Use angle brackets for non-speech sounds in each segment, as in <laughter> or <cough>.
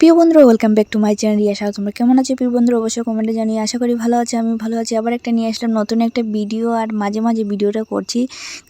প্রিয় বন্ধুরা welcome back to my channel Riyasha তোমরা কেমন আছো? প্রিয় বন্ধুরা, অবশ্যই কমেন্টে জানিয়ে আশা করি ভালো আছে আমি ভালো আছি। আবার একটা নিয়ে আসলাম নতুন একটা ভিডিও আর মাঝে মাঝে ভিডিওটা করছি।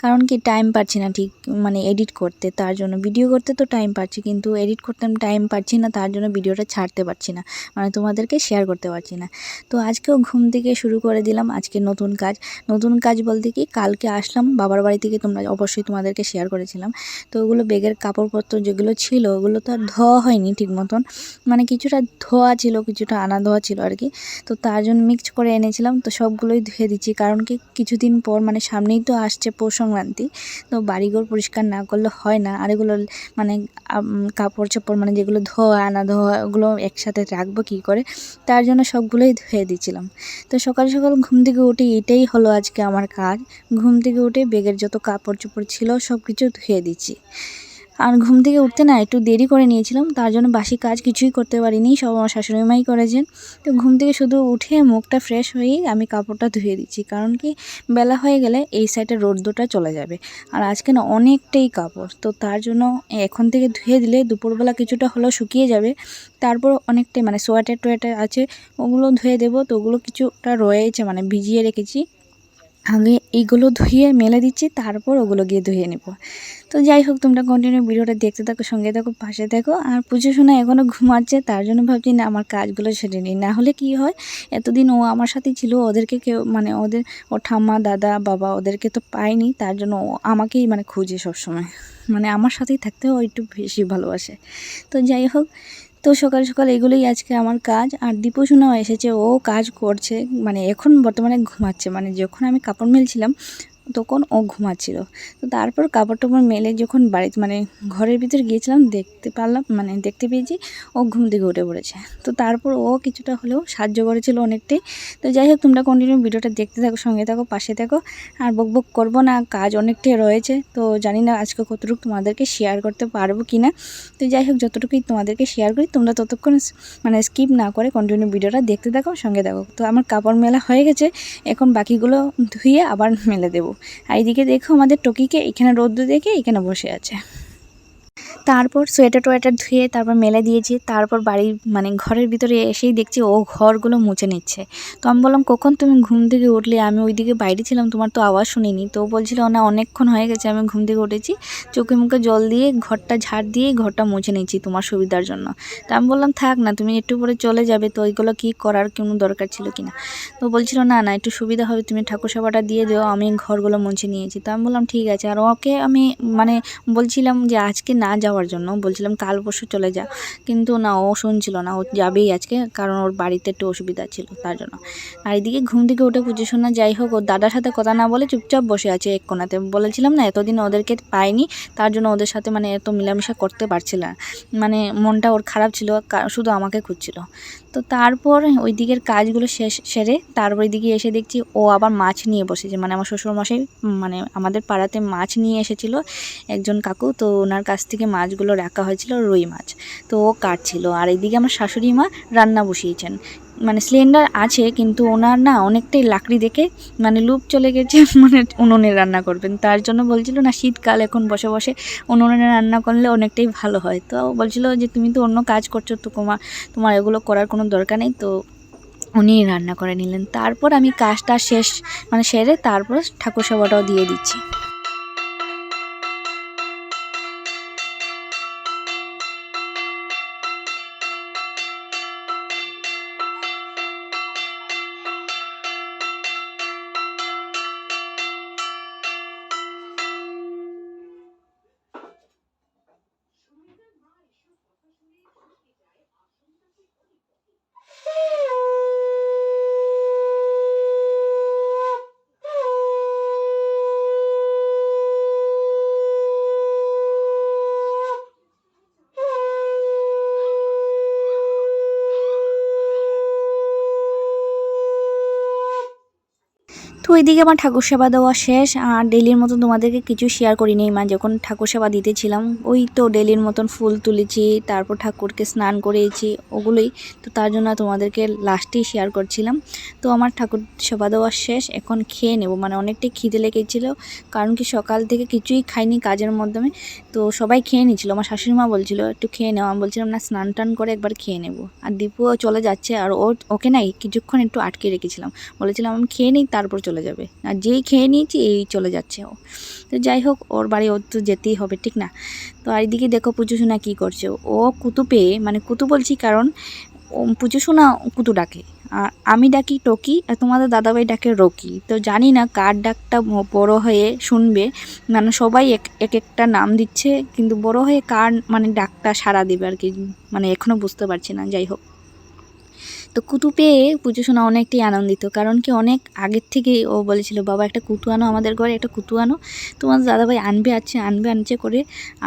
কারণ কি টাইম পাচ্ছি না ঠিক মানে এডিট করতে, তার জন্য। ভিডিও করতে তো টাইম পাচ্ছি, কিন্তু এডিট করতে আমি টাইম পাচ্ছি না, তার জন্য ভিডিওটা ছাড়তে পারছি না। মানে তোমাদেরকে শেয়ার করতে পারছি না। তো আজকেও ঘুম থেকে শুরু করে দিলাম, আজকে নতুন কাজ। নতুন কাজ বলতে কি, কালকে আসলাম, বাবার বাড়ি থেকে তোমরা অবশ্যই তোমাদেরকে শেয়ার করেছিলাম। তো ওগুলো বেগের কাপড়পত্র যেগুলো ছিল, ওগুলো তো আর ধোয়া হয়নি ঠিক মতন। মানে কিছুটা ধোয়া ছিল, কিছুটা আনা ধোয়া ছিল আর কি। তো তার জন্য মিক্স করে এনেছিলাম, তো সবগুলোই ধুয়ে দিচ্ছি। কারণ কি কিছুদিন পর মানে সামনেই তো আসছে পৌষ সংক্রান্তি, তো বাড়িঘর পরিষ্কার না করলে হয় না। আর এগুলো মানে কাপড় চোপড় মানে যেগুলো ধোয়া, আনা ধোয়া, ওগুলো একসাথে রাখব কী করে? তার জন্য সবগুলোই ধুয়ে দিচ্ছিলাম তো সকাল সকাল ঘুম থেকে উঠে এটাই হলো আজকে আমার কাজ। ঘুম থেকে উঠে বেগের যত কাপড় চোপড় ছিল সব কিছু ধুয়ে দিচ্ছি। আর ঘুম থেকে উঠতে না একটু দেরি করে নিয়েছিলাম, তার জন্য বাসি কাজ কিছুই করতে পারিনি, সব আমার শাশুড়ি মাই করেছেন। তো ঘুম থেকে শুধু উঠে মুখটা ফ্রেশ হয়েই আমি কাপড়টা ধুয়ে দিচ্ছি, কারণ কি বেলা হয়ে গেলে এই সাইডে রোদ্দুটা চলে যাবে। আর আজকে না অনেকটাই কাপড়, তো তার জন্য এখন থেকে ধুয়ে দিলে দুপুরবেলা কিছুটা হলেও শুকিয়ে যাবে, তারপর অনেকটাই মানে সোয়েটার টোয়েটার আছে, ওগুলো ধুয়ে দেবো, তো ওগুলো কিছুটা রয়েছে মানে ভিজিয়ে রেখেছি। আগে এইগুলো ধুয়ে মেলে দিচ্ছি, তারপর ওগুলো গিয়ে ধুয়ে নেব। তো যাই হোক, তোমরা কন্টিনিউ ভিডিওটা দেখতে থাকো, সঙ্গে থাকো, পাশে থাকো। আর পুজো শোনা এখনও ঘুমাচ্ছে, তার জন্য ভাবছি না আমার কাজগুলো সেরে নিই। না হলে কি হয়, এতদিন ও আমার সাথেই ছিল, ওদেরকে কেউ মানে ওদের, ও ঠাম্মা, দাদা, বাবা ওদেরকে তো পাইনি তার জন্য ও আমাকেই মানে খুঁজে সবসময়। মানে আমার সাথেই থাকতে ও একটু বেশি ভালোবাসে। তো যাই হোক তো সকাল সকাল এগুলোই আজকে আমার কাজ। আর দীপশোনাও এসেছে, ও কাজ করছে মানে এখন বর্তমানে ঘুমাচ্ছে। মানে যখন আমি কাপড় মেলছিলাম তখন ও ঘুমাচ্ছিল। তো তারপর কাপড় টাপড় মেলে যখন বাড়িতে মানে ঘরের ভিতরে গিয়েছিলাম, দেখতে পারলাম মানে দেখতে পেয়েছি, ও ঘুম থেকে উঠে পড়েছে। তো তারপর ও কিছুটা হলেও সাহায্য করেছিল অনেকটাই। তো যাই হোক, তোমরা কন্টিনিউ ভিডিওটা দেখতে থাকো, সঙ্গে থাকো, পাশে থাকো। আর বক বক করব না, কাজ অনেকটাই রয়েছে। তো জানি না আজকে কতটুকু তোমাদেরকে শেয়ার করতে পারব কি না তো যাই হোক, যতটুকুই তোমাদেরকে শেয়ার করি, তোমরা ততক্ষণ মানে স্কিপ না করে কন্টিনিউ ভিডিওটা দেখতে থাকো, সঙ্গে থাকো। তো আমার কাপড় মেলা হয়ে গেছে, এখন বাকিগুলো ধুয়ে আবার মেলে দেবো। আর এদিকে দেখো আমাদের টকিকে এখানে রোদ্দু দেখে এখানে বসে আছে। তারপর সোয়েটার টোয়েটার ধুয়ে তারপর মেলে দিয়েছি। তারপর বাড়ির মানে ঘরের ভিতরে এসেই দেখছি ও ঘরগুলো মুছে নিচ্ছে। তো আমি বললাম, কখন তুমি ঘুম থেকে উঠলে? আমি ওইদিকে বাইরে ছিলাম, তোমার তো আওয়াজ শুনিনি। তো বলছিল, না, অনেকক্ষণ হয়ে গেছে, আমি ঘুম থেকে উঠেছি। চোখে মুখে জল দিয়ে ঘরটা ঝাড় দিয়ে ঘরটা মুছে নিচ্ছি তোমার সুবিধার জন্য। তা আমি বললাম, থাক না, তুমি একটু পরে চলে যাবে, তো ওইগুলো কি করার কোনো দরকার ছিল কিনা তো বলছিল, না না, একটু সুবিধা হবে, তুমি ঠাকুর সেবাটা দিয়ে দিও, আমি ঘরগুলো মুছে নিয়েছি। তো আমি বললাম, ঠিক আছে। আর ওকে আমি মানে বলছিলাম যে, আজকে না যাওয়ার জন্য। বলছিলাম কাল পরশু চলে যা। কিন্তু না, ও শুনছিল না। ও যাবেই আজকে, কারণ ওর বাড়িতে একটু অসুবিধা ছিল তার জন্য। আর এদিকে ঘুম থেকে উঠে পুজো শোনা যাই হোক, ওর দাদার সাথে কথা না বলে চুপচাপ বসে আছে এক কোনাতে। বলেছিলাম না, এতদিন ওদেরকে পাইনি, তার জন্য ওদের সাথে মানে এত মিলামিশা করতে পারছিল মানে মনটা ওর খারাপ ছিল শুধু আমাকে খুঁজছিল। তো তারপর ওই দিকের কাজগুলো শেষ, সেরে তারপর দিকে এসে দেখছি ও আবার মাছ নিয়ে বসেছে। মানে আমার শ্বশুরমশাই মানে আমাদের পাড়াতে মাছ নিয়ে এসেছিল একজন কাকু। তো ওনার কাছ থেকে মাছগুলো রাখা হয়েছিল, রুই মাছ। তো ও কাটছিল। আর এইদিকে আমার শাশুড়ি মা রান্না বসিয়েছেন। মানে সিলিন্ডার আছে, কিন্তু ওনার না অনেকটাই লাকড়ি দেখে মানে লুপ চলে গেছে <laughs> মানে উনুনে রান্না করবেন। তার জন্য বলছিল, না, শীতকাল, এখন বসে বসে উনুনে রান্না করলে অনেকটাই ভালো হয়। তো বলছিল যে, তুমি তো অন্য কাজ করছ, তো তোমার তোমার এগুলো করার কোনো দরকার নেই। তো উনি রান্না করে নিলেন। তারপর আমি কাজটা শেষ মানে সেরে তারপর ঠাকুর সেবাটাও দিয়ে দিচ্ছি। ওইদিকে আমার ঠাকুর সেবা দেওয়া শেষ, আর ডেলির মতন তোমাদেরকে কিছু শেয়ার করিনি মা। যখন ঠাকুর সেবা দিতেছিলাম ওই তো ডেলির মতন ফুল তুলেছি, তারপর ঠাকুরকে স্নান করিয়েছি, ওগুলোই। তো তার জন্য তোমাদেরকে লাস্টেই শেয়ার করছিলাম। তো আমার ঠাকুর সেবা দেওয়া শেষ, এখন খেয়ে নেব। মানে অনেকটাই খিদে লেগেছিল, কারণ কি সকাল থেকে কিছুই খাইনি কাজের মাধ্যমে। তো সবাই খেয়ে নিচ্ছিল আমার শাশুড়ি মা বলছিল, একটু খেয়ে নেওয়া আমি বলছিলাম, না, স্নান টান করে একবার খেয়ে নেব। আর দীপুও চলে যাচ্ছে, আর ও, ওকে নাই কিছুক্ষণ একটু আটকে রেখেছিলাম। বলেছিলাম, আমি খেয়ে নিই, তারপর চলে যাবে। আর যেই খেয়ে নিয়েছি, এই চলে যাচ্ছে ও। তো যাই হোক, ওর বাড়ি ওর তো যেতেই হবে, ঠিক না? তো আর এদিকে দেখো পুজো সোনা কী করছে। ও কুতু পেয়ে মানে কুতু বলছি কারণ পুজো সোনা কুতু ডাকে। আর আমি ডাকি টকি, আর তোমাদের দাদাভাই ডাকে রকি। তো জানি না কার ডাকটা বড় হয়ে শুনবে। মানে সবাই এক এক একটা নাম দিচ্ছে, কিন্তু বড় হয়ে কার মানে ডাকটা সাড়া দেবে আর কি মানে এখনও বুঝতে পারছি না, যাই হোক। তো কুতু পেয়ে পুজো শোনা অনেকটাই আনন্দিত। কারণ কি অনেক আগের থেকেই ও বলেছিল, বাবা, একটা কুতু আনো আমাদের ঘরে, একটা কুতু আনো। তোমার দাদাভাই আনবে আছে আনবে, আনছে করে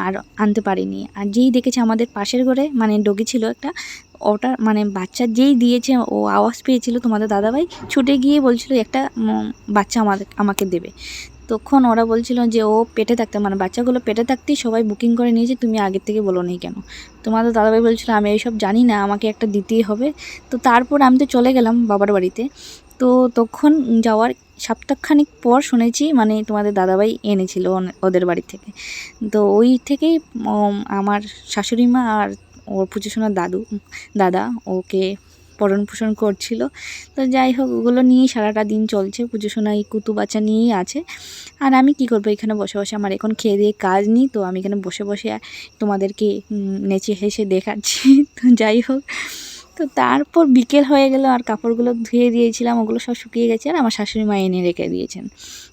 আর আনতে পারিনি। আর যেই দেখেছে আমাদের পাশের ঘরে মানে ডগি ছিল একটা, ওটা মানে বাচ্চা যেই দিয়েছে, ও আওয়াজ পেয়েছিল তোমাদের দাদাভাই, ছুটে গিয়ে বলছিল, একটা বাচ্চা আমাদের, আমাকে দেবে। তখন ওরা বলছিল যে, ও পেটে থাকতে মানে বাচ্চাগুলো পেটে থাকতেই সবাই বুকিং করে নিয়েছে তুমি আগের থেকে বলো নি কেন? তোমাদের দাদাভাই বলছিল, আমি এইসব জানি না, আমাকে একটা দিতেই হবে। তো তারপর আমি তো চলে গেলাম বাবার বাড়িতে। তো তখন যাওয়ার সপ্তাহখানিক পর শুনেছি মানে তোমাদের দাদাভাই এনেছিল ওদের বাড়ি থেকে। তো ওই থেকেই আমার শাশুড়ি মা আর ওর পুজো শোনার দাদু, দাদা ওকে পরণ পোষণ করছিল। তো যাই হোক, ওগুলো নিয়েই সারাটা দিন চলছে। পুজো শোনা এই কুতু বাচ্চা নিয়েই আছে। আর আমি কি করব, এখানে বসে বসে আমার এখন খেয়ে দিয়ে কাজ নেই। তো আমি এখানে বসে বসে তোমাদেরকে নেচে হেসে দেখাচ্ছি। <laughs> তো যাই হোক, তো তারপর বিকেল হয়ে গেল, আর কাপড়গুলো ধুয়ে দিয়েছিলাম। ওগুলো সব শুকিয়ে গেছে, আর আমার শাশুড়ি মা এনে রেখে দিয়েছেন।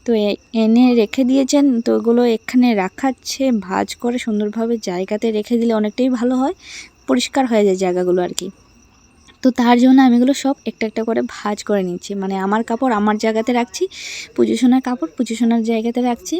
তো এনে রেখে দিয়েছেন। তো ওগুলো এখানে রাখাচ্ছে, ভাজ করে সুন্দরভাবে জায়গাতে রেখে দিলে অনেকটাই ভালো হয়। পরিষ্কার হয়ে যায় জায়গাগুলো আর কি। তো তার জন্য আমি এগুলো সব একটা একটা করে ভাজ করে নিচ্ছি। মানে আমার কাপড় আমার জায়গাতে রাখছি, পুজো সোনার কাপড় পুজো সোনার জায়গাতে রাখছি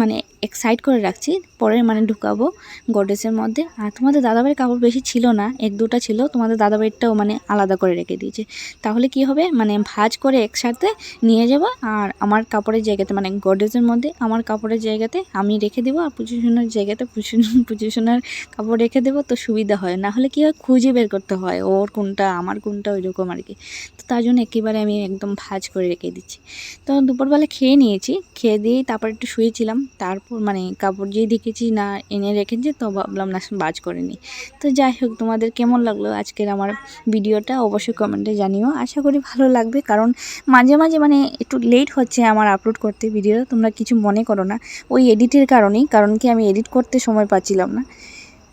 মানে এক সাইড করে রাখছি। পরে মানে ঢুকাবো গডরেজের মধ্যে। আর তোমাদের দাদাবাড়ির কাপড় বেশি ছিল না, এক দুটা ছিল, তোমাদের দাদাবাড়িরটাও মানে আলাদা করে রেখে দিয়েছে। তাহলে কি হবে? মানে ভাজ করে একসাথে নিয়ে যাব আর আমার কাপড়ের জায়গাতে মানে গডরেজের মধ্যে আমার কাপড়ের জায়গাতে আমি রেখে দেবো আর পুজো সোনার জায়গাতে পুজো পুজো সোনার কাপড় রেখে দেবো তো সুবিধা হয়। না হলে কি হয়? খুঁজে বের করতে হয় ওর কোনটা আমার গুণটা ওই রকম আর কি। তো তার জন্য একেবারে আমি একদম ভাজ করে রেখে দিচ্ছি। তো দুপুরবেলা খেয়ে নিয়েছি, খেয়ে দিয়েই তারপর একটু শুয়েছিলাম। তারপর মানে কাপড় যেই দেখেছি না এনে রেখেছে, তো ভাবলাম না বাজ করে নিই। তো যাই হোক, তোমাদের কেমন লাগল আজকের আমার ভিডিওটা অবশ্যই কমেন্টে জানিও। আশা করি ভালো লাগবে, কারণ মাঝে মাঝে মানে একটু লেট হচ্ছে আমার আপলোড করতে ভিডিও তোমরা কিছু মনে করো না, ওই এডিটের কারণেই, কারণ কি আমি এডিট করতে সময় পাচ্ছিলাম না।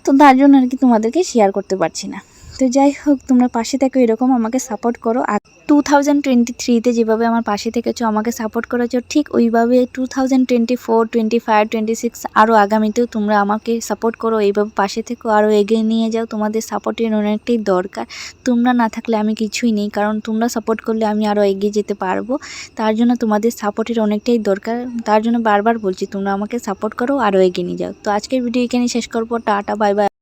তো তার জন্য আর কি তোমাদেরকে শেয়ার করতে পারছি না। তো যাই হোক, তোমরা পাশে থেকো, এরকম আমাকে সাপোর্ট করো। আর টু থাউজেন্ড টোয়েন্টি থ্রিতে যেভাবে আমার পাশে থেকেছো, আমাকে সাপোর্ট করেছ, ঠিক ওইভাবে two thousand twenty four twenty five twenty six আরও আগামীতেও তোমরা আমাকে সাপোর্ট করো, এইভাবে পাশে থেকো। আরও এগিয়ে নিয়ে যাও, তোমাদের সাপোর্টের অনেকটাই দরকার। তোমরা না থাকলে আমি কিছুই নেই, কারণ তোমরা সাপোর্ট করলে আমি আরও এগিয়ে যেতে পারব। তার জন্য তোমাদের সাপোর্টের অনেকটাই দরকার। তার জন্য বারবার বলছি, তোমরা আমাকে সাপোর্ট করো আরও এগিয়ে নিয়ে যাও। তো আজকের ভিডিও এখানে শেষ করব। Tata bye bye